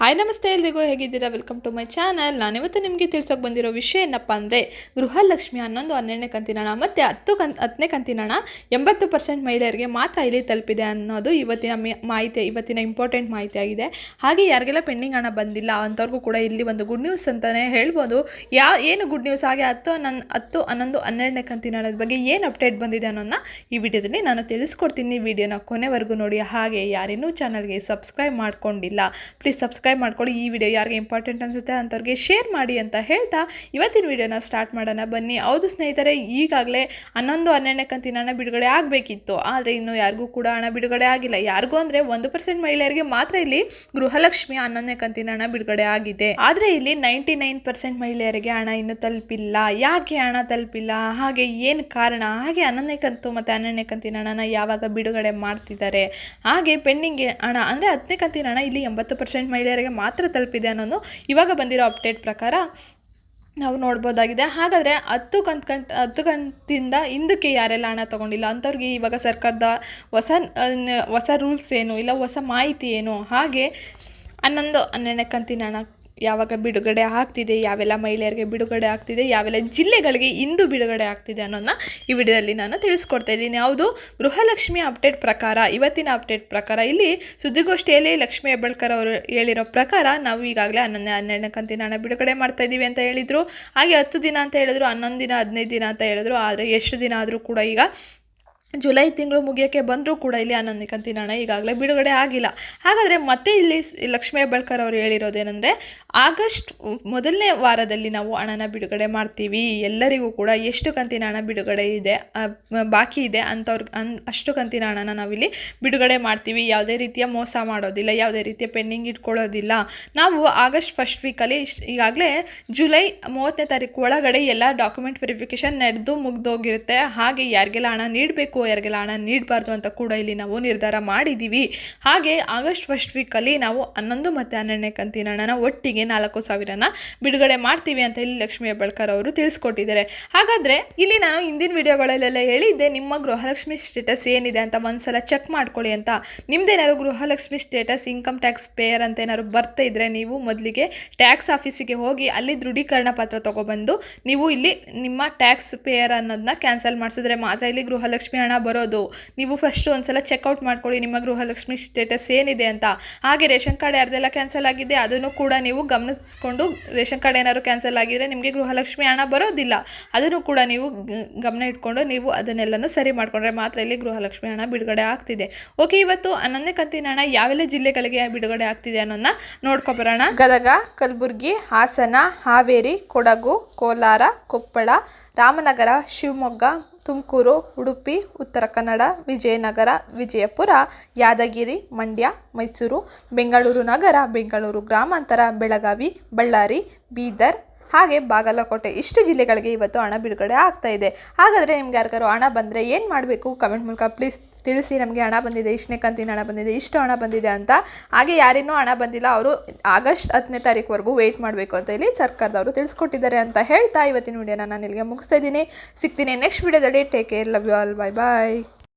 Hi ನಮಸ್ತೆ ಎಲ್ರಿಗೂ ಹೇಗಿದ್ದೀರಾ? ವೆಲ್ಕಮ್ ಟು ಮೈ ಚಾನಲ್ ನಾನಿವತ್ತು ನಿಮಗೆ ತಿಳ್ಸೋಕೆ ಬಂದಿರೋ ವಿಷಯ ಏನಪ್ಪ ಅಂದರೆ, ಗೃಹಲಕ್ಷ್ಮಿ ಹನ್ನೊಂದು, ಹನ್ನೆರಡನೇ ಕಂತಿನ ಹಣ ಮತ್ತು ಹತ್ತು ಕನ್ ಹತ್ತನೇ ಕಂತಿನ ಎಂಬತ್ತು ಪರ್ಸೆಂಟ್ ಮಹಿಳೆಯರಿಗೆ ಮಾತ್ರ ಇಲ್ಲಿ ತಲುಪಿದೆ ಅನ್ನೋದು ಇವತ್ತಿನ ಮಾಹಿತಿ, ಇವತ್ತಿನ ಇಂಪಾರ್ಟೆಂಟ್ ಮಾಹಿತಿ ಆಗಿದೆ. ಹಾಗೆ ಯಾರಿಗೆಲ್ಲ ಪೆಂಡಿಂಗ್ ಹಣ ಬಂದಿಲ್ಲ ಅಂಥವ್ರಿಗೂ ಕೂಡ ಇಲ್ಲಿ ಒಂದು ಗುಡ್ ನ್ಯೂಸ್ ಅಂತಲೇ ಹೇಳ್ಬೋದು. ಯಾ, ಏನು ಗುಡ್ ನ್ಯೂಸ್ ಹಾಗೆ ಹತ್ತು ನನ್ನ ಹತ್ತು, ಹನ್ನೊಂದು, ಹನ್ನೆರಡನೇ ಕಂತಿನ ಹಣದ ಬಗ್ಗೆ ಏನು ಅಪ್ಡೇಟ್ ಬಂದಿದೆ ಅನ್ನೋದನ್ನ ಈ ವಿಡಿಯೋದಲ್ಲಿ ನಾನು ತಿಳಿಸ್ಕೊಡ್ತೀನಿ. ವಿಡಿಯೋನ ಕೊನೆವರೆಗೂ ನೋಡಿ. ಹಾಗೆ ಯಾರಿನ್ನೂ ಚಾನಲ್ಗೆ ಸಬ್ಸ್ಕ್ರೈಬ್ ಮಾಡ್ಕೊಂಡಿಲ್ಲ ಪ್ಲೀಸ್ ಸಬ್ಸ್ಕ್ರೈಬ್ ಮಾಡ್ಕೊಳ್ಳಿ. ಈ ವಿಡಿಯೋ ಯಾರಿಗೆ ಇಂಪಾರ್ಟೆಂಟ್ ಅನಿಸುತ್ತೆ ಅಂಥವ್ರಿಗೆ ಶೇರ್ ಮಾಡಿ ಅಂತ ಹೇಳ್ತಾ ಇವತ್ತಿನ ವಿಡಿಯೋನ ಸ್ಟಾರ್ಟ್ ಮಾಡೋಣ. ಬನ್ನಿ. ಹೌದು ಸ್ನೇಹಿತರೆ, ಈಗಾಗಲೇ ಹನ್ನೊಂದು, ಹನ್ನೆರಡನೇ ಕಂತಿನ ಹಣ ಬಿಡುಗಡೆ ಆಗಬೇಕಿತ್ತು. ಆದರೆ ಇನ್ನು ಯಾರಿಗೂ ಕೂಡ ಹಣ ಬಿಡುಗಡೆ ಆಗಿಲ್ಲ. ಯಾರಿಗೂ ಅಂದರೆ ಒಂದು ಪರ್ಸೆಂಟ್ ಮಹಿಳೆಯರಿಗೆ ಮಾತ್ರ ಇಲ್ಲಿ ಗೃಹಲಕ್ಷ್ಮಿ ಹನ್ನೊಂದನೇ ಕಂತಿನ ಹಣ ಬಿಡುಗಡೆ ಆಗಿದೆ. ಆದರೆ ಇಲ್ಲಿ ನೈಂಟಿ ನೈನ್ ಪರ್ಸೆಂಟ್ ಮಹಿಳೆಯರಿಗೆ ಹಣ ಇನ್ನೂ ತಲುಪಿಲ್ಲ. ಯಾಕೆ ಹಣ ತಲುಪಿಲ್ಲ? ಹಾಗೆ ಏನು ಕಾರಣ? ಹಾಗೆ ಹನ್ನೊಂದನೇ ಕಂತು ಮತ್ತು ಹನ್ನೆರಡನೇ ಕಂತಿನ ಹಣನ ಯಾವಾಗ ಬಿಡುಗಡೆ ಮಾಡ್ತಿದ್ದಾರೆ? ಹಾಗೆ ಪೆಂಡಿಂಗ್ ಹಣ ಅಂದರೆ ಹತ್ತನೇ ಕಂತಿನ ಹಣ ಇಲ್ಲಿ ಎಂಬತ್ತು ಪರ್ಸೆಂಟ್ ಮಾತ್ರ ತಲುಪಿದೆ ಅನ್ನೋದು ಇವಾಗ ಬಂದಿರೋ ಅಪ್ಡೇಟ್ ಪ್ರಕಾರ ನಾವು ನೋಡ್ಬೋದಾಗಿದೆ. ಹಾಗಾದರೆ ಹತ್ತು ಕಂತ್ ಕಂಟ್ ಹತ್ತು ಕಂತಿಂದ ಹಿಂದಕ್ಕೆ ಯಾರೆಲ್ಲ ಹಣ ತೊಗೊಂಡಿಲ್ಲ? ಅಂಥವ್ರಿಗೆ ಇವಾಗ ಸರ್ಕಾರದ ಹೊಸ ಹೊಸ ರೂಲ್ಸ್ ಏನು? ಇಲ್ಲ ಹೊಸ ಮಾಹಿತಿ ಏನು? ಹಾಗೆ ಹನ್ನೊಂದು, ಹನ್ನೆರಡನೇ ಕಂತಿನ ಹಣ ಯಾವಾಗ ಬಿಡುಗಡೆ ಆಗ್ತಿದೆ, ಯಾವೆಲ್ಲ ಮಹಿಳೆಯರಿಗೆ ಬಿಡುಗಡೆ ಆಗ್ತಿದೆ, ಯಾವೆಲ್ಲ ಜಿಲ್ಲೆಗಳಿಗೆ ಇಂದು ಬಿಡುಗಡೆ ಆಗ್ತಿದೆ ಅನ್ನೋದನ್ನ ಈ ವಿಡಿಯೋದಲ್ಲಿ ನಾನು ತಿಳಿಸ್ಕೊಡ್ತಾ ಇದ್ದೀನಿ. ಯಾವುದು? ಗೃಹಲಕ್ಷ್ಮಿ ಅಪ್ಡೇಟ್ ಪ್ರಕಾರ, ಇವತ್ತಿನ ಅಪ್ಡೇಟ್ ಪ್ರಕಾರ ಇಲ್ಲಿ ಸುದ್ದಿಗೋಷ್ಠಿಯಲ್ಲಿ ಲಕ್ಷ್ಮೀ ಹೆಬ್ಬಳ್ಕರ್ ಅವರು ಹೇಳಿರೋ ಪ್ರಕಾರ ನಾವು ಈಗಾಗಲೇ ಹನ್ನೊಂದನೇ ಹನ್ನೆರಡನೇ ಕಂತಿನ ಹಣ ಬಿಡುಗಡೆ ಮಾಡ್ತಾ ಇದ್ದೀವಿ ಅಂತ ಹೇಳಿದರು. ಹಾಗೆ ಹತ್ತು ದಿನ ಅಂತ ಹೇಳಿದ್ರು, ಹನ್ನೊಂದು ದಿನ, ಹದಿನೈದು ದಿನ ಅಂತ ಹೇಳಿದ್ರು. ಆದರೆ ಎಷ್ಟು ದಿನ ಆದರೂ ಕೂಡ ಈಗ ಜುಲೈ ತಿಂಗಳು ಮುಗಿಯೋಕ್ಕೆ ಬಂದರೂ ಕೂಡ ಇಲ್ಲಿ ಹನ್ನೊಂದನೇ ಕಂತಿನ ಹಣ ಈಗಾಗಲೇ ಬಿಡುಗಡೆ ಆಗಿಲ್ಲ. ಹಾಗಾದರೆ ಮತ್ತೆ ಇಲ್ಲಿ ಲಕ್ಷ್ಮೀ ಹೆಬ್ಬಳ್ಕರ್ ಅವರು ಹೇಳಿರೋದೇನೆಂದರೆ, ಆಗಸ್ಟ್ ಮೊದಲನೇ ವಾರದಲ್ಲಿ ನಾವು ಹಣನ ಬಿಡುಗಡೆ ಮಾಡ್ತೀವಿ. ಎಲ್ಲರಿಗೂ ಕೂಡ ಎಷ್ಟು ಕಂತಿನ ಹಣ ಬಿಡುಗಡೆ ಇದೆ ಬಾಕಿ ಇದೆ ಅಂಥವ್ರ ಅನ್, ಅಷ್ಟು ಕಂತಿನ ಹಣನ ನಾವಿಲ್ಲಿ ಬಿಡುಗಡೆ ಮಾಡ್ತೀವಿ. ಯಾವುದೇ ರೀತಿಯ ಮೋಸ ಮಾಡೋದಿಲ್ಲ, ಯಾವುದೇ ರೀತಿಯ ಪೆಂಡಿಂಗ್ ಇಟ್ಕೊಳ್ಳೋದಿಲ್ಲ. ನಾವು ಆಗಸ್ಟ್ ಫಸ್ಟ್ ವೀಕಲ್ಲಿ ಈಗಾಗಲೇ ಜುಲೈ ಮೂವತ್ತನೇ ತಾರೀಕು ಒಳಗಡೆ ಎಲ್ಲ ಡಾಕ್ಯುಮೆಂಟ್ ವೆರಿಫಿಕೇಷನ್ ನಡೆದು ಮುಗ್ದೋಗಿರುತ್ತೆ. ಹಾಗೆ ಯಾರಿಗೆಲ್ಲ ಹಣ ನೀಡಬೇಕು ಯಾರಿಗೆಲ್ಲ ಹಣ ನೀಡಬಾರ್ದು ಅಂತ ಕೂಡ ಇಲ್ಲಿ ನಾವು ನಿರ್ಧಾರ ಮಾಡಿದ್ದೀವಿ. ಹಾಗೆ ಆಗಸ್ಟ್ ಫಸ್ಟ್ ವೀಕಲ್ಲಿ ನಾವು ಹನ್ನೊಂದು ಮತ್ತು ಹನ್ನೆರಡನೇ ಕಂತಿನ ಹಣನ ಒಟ್ಟಿಗೆ ನಾಲ್ಕು ಸಾವಿರನ ಬಿಡುಗಡೆ ಮಾಡ್ತೀವಿ ಅಂತ ಇಲ್ಲಿ ಲಕ್ಷ್ಮೀ ಹೆಬ್ಬಳ್ಕರ್ ಅವರು ತಿಳಿಸ್ಕೊಟ್ಟಿದ್ದಾರೆ. ಹಾಗಾದರೆ ಇಲ್ಲಿ ನಾನು ಹಿಂದಿನ ವಿಡಿಯೋಗಳಲ್ಲೆಲ್ಲ ಹೇಳಿದ್ದೆ, ನಿಮ್ಮ ಗೃಹಲಕ್ಷ್ಮಿ ಸ್ಟೇಟಸ್ ಏನಿದೆ ಅಂತ ಒಂದ್ಸಲ ಚೆಕ್ ಮಾಡ್ಕೊಳ್ಳಿ ಅಂತ. ನಿಮ್ದೇನಾದ್ರು Gruhalakshmi status, income tax payer ಅಂತ ಏನಾದ್ರು ಬರ್ತಾ ಇದ್ರೆ ನೀವು ಮೊದಲಿಗೆ ಟ್ಯಾಕ್ಸ್ ಆಫೀಸಿಗೆ ಹೋಗಿ ಅಲ್ಲಿ ದೃಢೀಕರಣ ಪತ್ರ ತಗೊಬಂದು ನೀವು ಇಲ್ಲಿ ನಿಮ್ಮ ಟ್ಯಾಕ್ಸ್ ಪೇಯರ್ ಅನ್ನೋದನ್ನ ಕ್ಯಾನ್ಸಲ್ ಮಾಡಿಸಿದ್ರೆ ಮಾತ್ರ ಇಲ್ಲಿ ಗೃಹಲಕ್ಷ್ಮಿ ಹಣ ಬರೋದು. ನೀವು ಫಸ್ಟ್ ಒಂದ್ಸಲ ಚೆಕ್ಔಟ್ ಮಾಡ್ಕೊಳ್ಳಿ, ನಿಮ್ಮ ಗೃಹಲಕ್ಷ್ಮಿ ಸ್ಟೇಟಸ್ ಏನಿದೆ ಅಂತ. ಹಾಗೆ ರೇಷನ್ ಕಾರ್ಡ್ ಯಾರ್ದೆಲ್ಲ ಕ್ಯಾನ್ಸಲ್ ಆಗಿದೆ, ಅದನ್ನು ಕೂಡ ನೀವು ಗಮನಿಸ್ಕೊಂಡು ರೇಷನ್ ಕಾರ್ಡ್ ಏನಾದ್ರು ಕ್ಯಾನ್ಸಲ್ ಆಗಿದ್ರೆ ನಿಮಗೆ ಗೃಹಲಕ್ಷ್ಮಿ ಹಣ ಬರೋದಿಲ್ಲ. ಅದನ್ನು ಕೂಡ ನೀವು ಗಮನ ಇಟ್ಕೊಂಡು ನೀವು ಅದನ್ನೆಲ್ಲನೂ ಸರಿ ಮಾಡ್ಕೊಂಡ್ರೆ ಮಾತ್ರ ಇಲ್ಲಿ ಗೃಹಲಕ್ಷ್ಮಿ ಹಣ ಬಿಡುಗಡೆ ಆಗ್ತಿದೆ. ಓಕೆ ಇವತ್ತು ಹನ್ನೊಂದನೇ ಕಂತಿನ ಹಣ ಯಾವೆಲ್ಲ ಜಿಲ್ಲೆಗಳಿಗೆ ಬಿಡುಗಡೆ ಆಗ್ತಿದೆ ಅನ್ನೋದನ್ನ ನೋಡ್ಕೊಬರೋಣ ಗದಗ, ಕಲಬುರಗಿ, ಹಾಸನ, ಹಾವೇರಿ, ಕೊಡಗು, ಕೋಲಾರ, ಕೊಪ್ಪಳ, ರಾಮನಗರ, ಶಿವಮೊಗ್ಗ ತುಮಕೂರು, ಉಡುಪಿ, ಉತ್ತರ ಕನ್ನಡ, ವಿಜಯನಗರ, ವಿಜಯಪುರ, ಯಾದಗಿರಿ, ಮಂಡ್ಯ, ಮೈಸೂರು, ಬೆಂಗಳೂರು ನಗರ, ಬೆಂಗಳೂರು ಗ್ರಾಮಾಂತರ, ಬೆಳಗಾವಿ, ಬಳ್ಳಾರಿ, ಬೀದರ್ ಹಾಗೆ ಬಾಗಲಕೋಟೆ ಇಷ್ಟು ಜಿಲ್ಲೆಗಳಿಗೆ ಇವತ್ತು ಹಣ ಬಿಡುಗಡೆ ಆಗ್ತಾ ಇದೆ. ಹಾಗಾದರೆ ನಿಮ್ಗೆ ಯಾರಿಗಾರು ಹಣ ಬಂದರೆ ಏನು ಮಾಡಬೇಕು? ಕಮೆಂಟ್ ಮೂಲಕ ಪ್ಲೀಸ್ ತಿಳಿಸಿ. ನಮಗೆ ಹಣ ಬಂದಿದೆ, ಇಷ್ಟನೇ ಕಂತಿನ ಹಣ ಬಂದಿದೆ, ಇಷ್ಟು ಹಣ ಬಂದಿದೆ ಅಂತ. ಹಾಗೆ ಯಾರಿನ್ನೂ ಹಣ ಬಂದಿಲ್ಲ, ಅವರು ಆಗಸ್ಟ್ ಹತ್ತನೇ ತಾರೀಕುವರೆಗೂ ವೆಯ್ಟ್ ಮಾಡಬೇಕು ಅಂತ ಹೇಳಿ ಸರ್ಕಾರದವರು ತಿಳಿಸ್ಕೊಟ್ಟಿದ್ದಾರೆ ಅಂತ ಹೇಳ್ತಾ ಇವತ್ತಿನ ವಿಡಿಯೋನ ನಾನು ಇಲ್ಲಿಗೆ ಮುಗಿಸ್ತಾ ಇದ್ದೀನಿ. ಸಿಗ್ತೀನಿ ನೆಕ್ಸ್ಟ್ ವಿಡಿಯೋದಲ್ಲಿ. Take care love you all bye bye